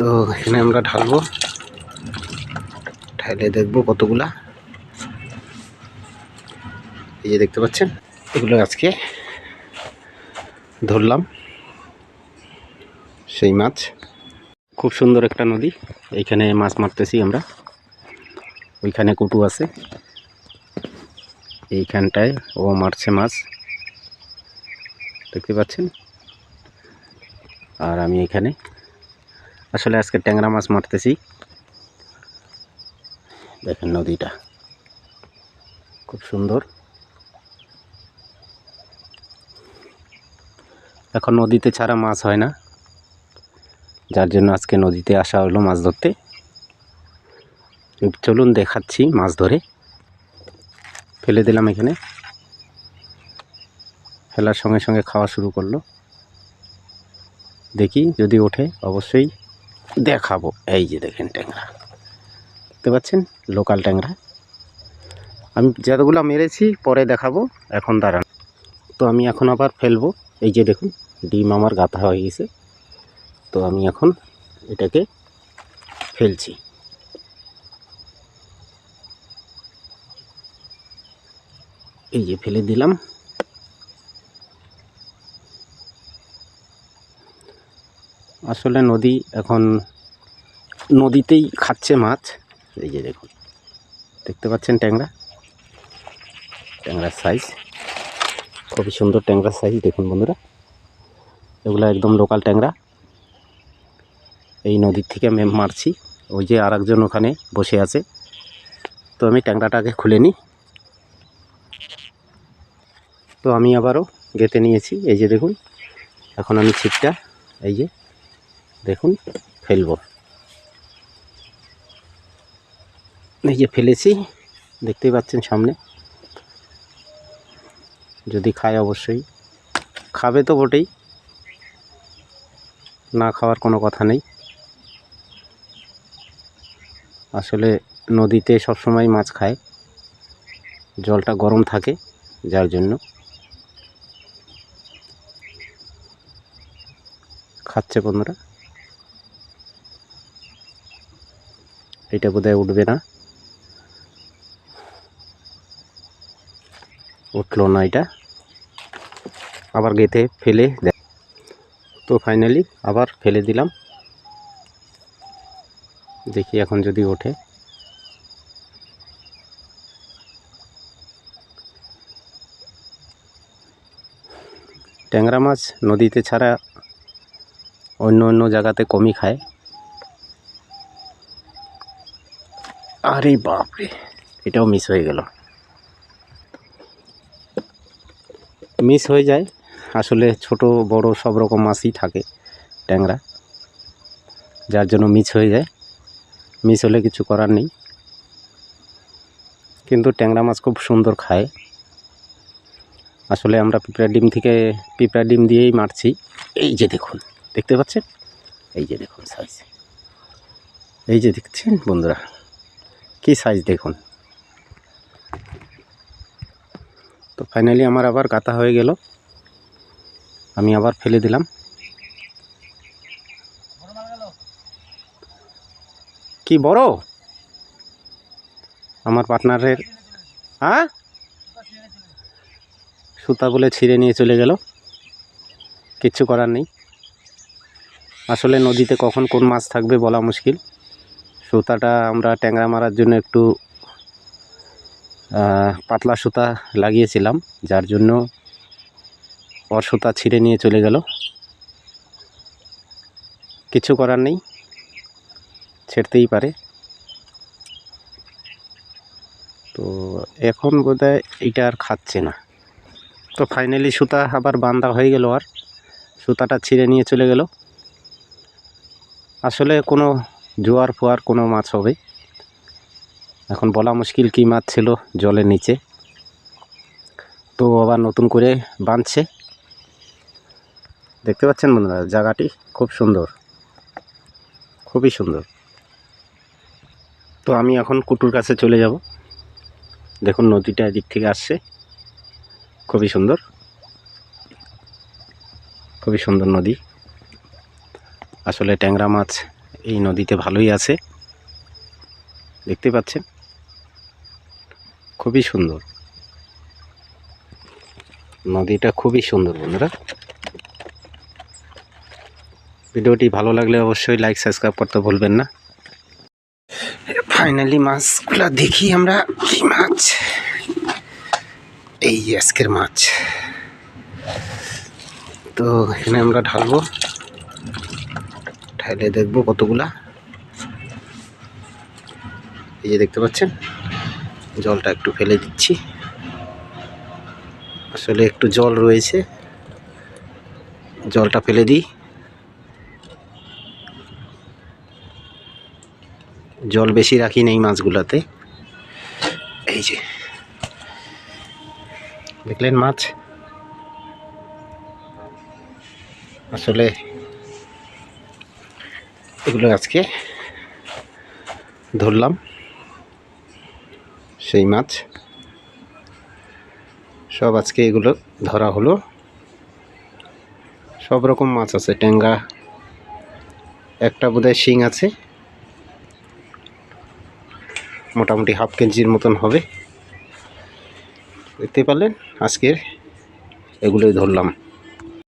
তো এখানে আমরা ঢালবো। ঢালে দেখব কতগুলা। এই যে দেখতে পাচ্ছেন, এগুলো আজকে ধরলাম। সেই মাছ। খুব সুন্দর একটা নদী। এইখানে মাছ মারতেছি আমরা। ওইখানে কুটু আছে। এইখানটায় ও মারছে মাছ। দেখতে পাচ্ছেন? আর আমি এখানে আসলে আজকে ট্যাংরা মাছ মারতেছি। দেখেন নদীটা। খুব সুন্দর। এখন নদীতে ছাড়া মাছ হয় না। যার জন্য আজকে নদীতে আসা হলো মাছ ধরতে। চলুন দেখাচ্ছি মাছ ধরে। ফেলে দিলাম এখানে। ফেলার সঙ্গে সঙ্গে খাওয়া শুরু করল। দেখি যদি ওঠে, অবশ্যই। দেখাবো। এই যে দেখেন ট্যাংরা। দেখতে পাচ্ছেন? লোকাল ট্যাংরা। আমি যতগুলো মেরেছি, পরে দেখাবো। এখন দাঁড়ান। তো আমি এখন আবার ফেলব। এই যে দেখুন, ডিম আমার গাঁথা হয়ে গেছে। তো আমি এখন এটাকে ফেলছি। এই যে ফেলে দিলাম। আসলে নদী এখন নদীতেই খাচ্ছে মাছ। এই যে দেখুন, দেখতে পাচ্ছেন ট্যাংরা? ট্যাংরার সাইজ খুবই সুন্দর ট্যাংরার সাইজ দেখুন বন্ধুরা। এগুলো একদম লোকাল ট্যাংরা। এই নদীর থেকে আমি মারছি। ওই যে আর ওখানে বসে আছে। তো আমি ট্যাংরাটাকে খুলে নিই। তো আমি আবারও গেতে নিয়েছি। এই যে দেখুন, এখন আমি ছিপটা, এই যে দেখুন, ফেলব। এই যে ফেলেছি, দেখতেই পাচ্ছেন সামনে। যদি খায় অবশ্যই। খাবে তো বটেই। না খাওয়ার কোনো কথা নেই। আসলে নদীতে সবসময় মাছ খায়। জলটা গরম থাকে, যার জন্য। খাচ্ছে বন্ধুরা। এটা বোধহয় উঠবে না। উঠল না এটা। আবার গেতে ফেলে দেয় তো ফাইনালি আবার ফেলে দিলাম। দেখি এখন যদি ওঠে। ট্যাংরা মাছ নদীতে ছাড়া অন্য অন্য জায়গাতে কমই খায়। আরে বাপরে, এটাও মিস হয়ে গেল। মিস হয়ে যায়, আসলে ছোট, বড় সব রকম মাছই থাকে ট্যাংরা। যার জন্য মিস হয়ে যায়। মিস হলে কিছু করার নেই। কিন্তু ট্যাংরা মাছ খুব সুন্দর খায়। আসলে আমরা পিঁপড়া ডিম থেকে পিঁপড়া ডিম দিয়েই মারছি। এই যে দেখুন, দেখতে পাচ্ছেন? এই যে দেখুন সাইজ এই যে দেখছেন বন্ধুরা? কি সাইজ দেখুন। তো ফাইনালি আমার আবার গাতা হয়ে গেল। আমি আবার ফেলে দিলাম। কি বড়? আমার পার্টনারের হ্যাঁ? সুতা বলে ছিঁড়ে নিয়ে চলে গেল। কিচ্ছু করার নেই। আসলে নদীতে কখন কোন মাছ থাকবে বলা মুশকিল। সুতাটা আমরা ট্যাংরা মারার জন্য একটু পাতলা সুতা লাগিয়েছিলাম, যার জন্য ওর সুতা ছিঁড়ে নিয়ে চলে গেল। কিছু করার নেই, ছেড়তেই পারে। তো এখন বোধহয় এটা আর খাচ্ছে না। তো ফাইনালি সুতা আবার বান্ধা হয়ে গেল আর, সুতাটা ছিঁড়ে নিয়ে চলে গেল। আসলে কোনো জোয়ার ফোয়ার কোনো মাছ হবে। এখন বলা মুশকিল কী মাছ ছিল জলের নিচে। তো আবার নতুন করে বাঁধছে। দেখতে পাচ্ছেন বন্ধুরা, জায়গাটি খুব সুন্দর। খুবই সুন্দর। তো আমি এখন কুটুর কাছে চলে যাব। দেখুন নদীটা এদিক থেকে আসছে। খুবই সুন্দর। খুবই সুন্দর নদী। আসলে ট্যাংরা মাছ এই নদীতে ভালোই আছে। দেখতে পাচ্ছেন? খুবই সুন্দর। নদীটা খুবই সুন্দর, বন্ধুরা। ভিডিওটি ভালো লাগলে অবশ্যই লাইক, সাবস্ক্রাইব করতে ভুলবেন না। ফাইনালি মাছগুলো দেখি আমরা, কি মাছ? এই আজকের মাছ। তো এখানে আমরা ঢালবো। ঢালে দেখব কতগুলা। এই যে দেখতে পাচ্ছেন, জলটা একটু ফেলে দিচ্ছি। আসলে একটু জল রয়েছে। জলটা ফেলে দিই। জল বেশি রাখি নেই মাছগুলোতে। এই যে। দেখলেন মাছ? আসলে এগুলো আজকে ধরলাম। সেই মাছ। সব আজকে এগুলো ধরা হলো। সব রকম মাছ আছে ট্যাংরা একটা বোধহয় শিং আছে। মোটামুটি হাফ কেজির মতন হবে। দেখতে পারলেন, আজকের এগুলোই ধরলাম।